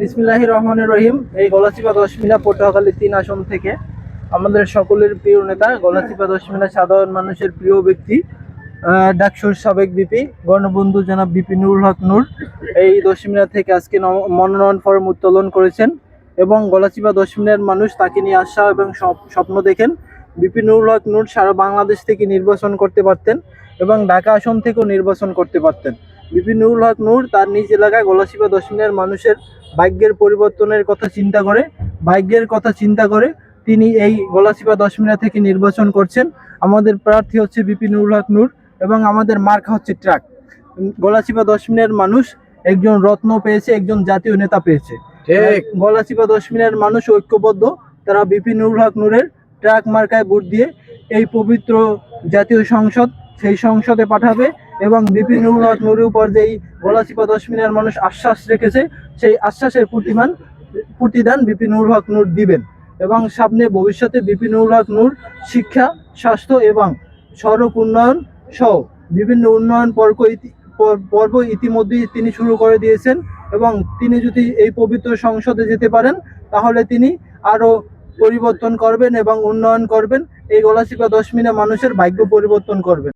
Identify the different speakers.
Speaker 1: বিসমিল্লাহ রহমান রহিম এই গলাচিপা দশমিনা পটুয়াখালী তিন আসন থেকে আমাদের সকলের প্রিয় নেতা গলাচিপা দশমিনা সাধারণ মানুষের প্রিয় ব্যক্তি ডাকসুর সাবেক বিপি গণবন্ধু জনাব বিপি নুরুল হক নূর। এই দশমিনা থেকে আজকে মনোনয়ন ফর্ম উত্তোলন করেছেন এবং গলাচিপা দশমিনার মানুষ তাকে নিয়ে আশা এবং স্বপ্ন দেখেন। বিপি নুরুল হক নূর সারা বাংলাদেশ থেকে নির্বাচন করতে পারতেন এবং ঢাকা আসন থেকেও নির্বাচন করতে পারতেন। বিপিন নুরুল হক নূর তার নিজ এলাকায় গলাচিপা দশমিনের মানুষের ভাগ্যের পরিবর্তনের কথা চিন্তা করে ভাগ্যের কথা চিন্তা করে তিনি এই গলাচিপা দশমিনা থেকে নির্বাচন করছেন। আমাদের প্রার্থী হচ্ছে বিপিন নুরুল হক নূর এবং আমাদের মার্কা হচ্ছে ট্রাক। গলাচিপা দশমিনের মানুষ একজন রত্ন পেয়েছে একজন জাতীয় নেতা পেয়েছে। গলাচিপা দশমিনের মানুষ ঐক্যবদ্ধ তারা বিপিন নুরুল হক নূরের ট্রাক মার্কায় ভোট দিয়ে এই পবিত্র জাতীয় সংসদ সেই সংসদে পাঠাবে। এবং বিপিন হক নূরের উপর যেই গলাচিপা দশমিনের মানুষ আশ্বাস রেখেছে, সেই আশ্বাসের প্রতিমান প্রতিদান বিপিন হক নূর দিবেন। এবং সামনে ভবিষ্যতে বিপিন হক নূর শিক্ষা, স্বাস্থ্য এবং সড়ক উন্নয়ন সহ বিভিন্ন উন্নয়ন পর্ব পর্ব ইতিমধ্যেই তিনি শুরু করে দিয়েছেন এবং তিনি যদি এই পবিত্র সংসদে যেতে পারেন, তাহলে তিনি আরও পরিবর্তন করবেন এবং উন্নয়ন করবেন। এই গলাচিপা দশমিনা মানুষের ভাগ্য পরিবর্তন করবেন।